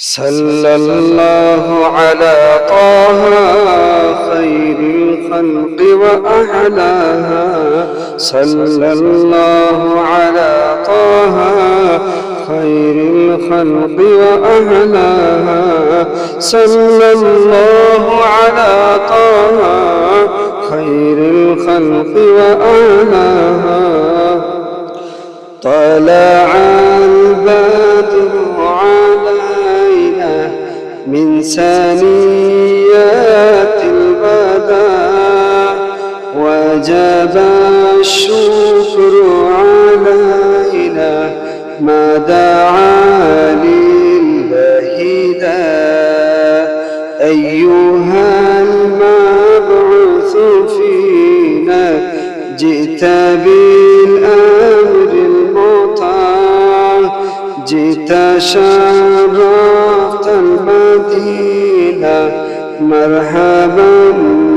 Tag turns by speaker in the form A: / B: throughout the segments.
A: صلى الله على طه خير الخلق وأحلاها صلى الله على طه خير الخلق وأهلاها صلى الله على طه خير الخلق وأهلاها طلع البدر من ثنيات البدر وجب الشكر علينا ما دعا لله أيها المبعوث فينا جئت بالأمر جئت شرفت المدينة مرحبا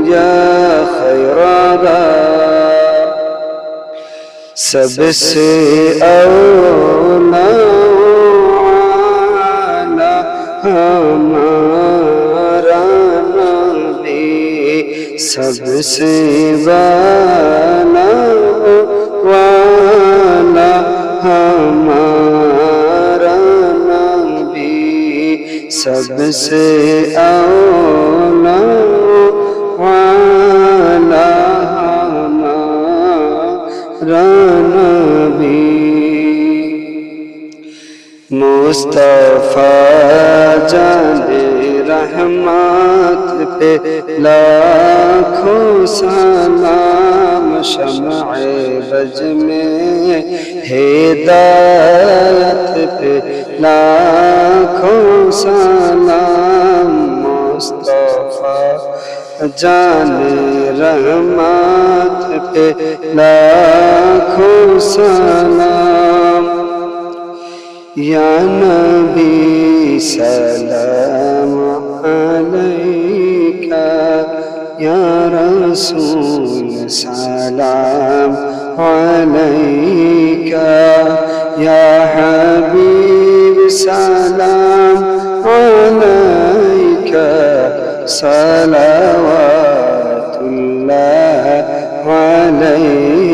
A: يا خير دار सबसे औला हमारा नबी सबसे वाला सबसे मुस्तफ़ा जाने रहमत पे लाखों सलाम शमअ बज में हे हिदायत पे লাখো সালাম মুস্তফা জানে রহমত পে লাখো সালাম ইয়া নবী সালাম আলাইকা ইয়া রাসূল সালাম আলাইকা ইয়া হাবিব সালাম আলাইকা সালাওয়াতুল্লাহ আলাইকা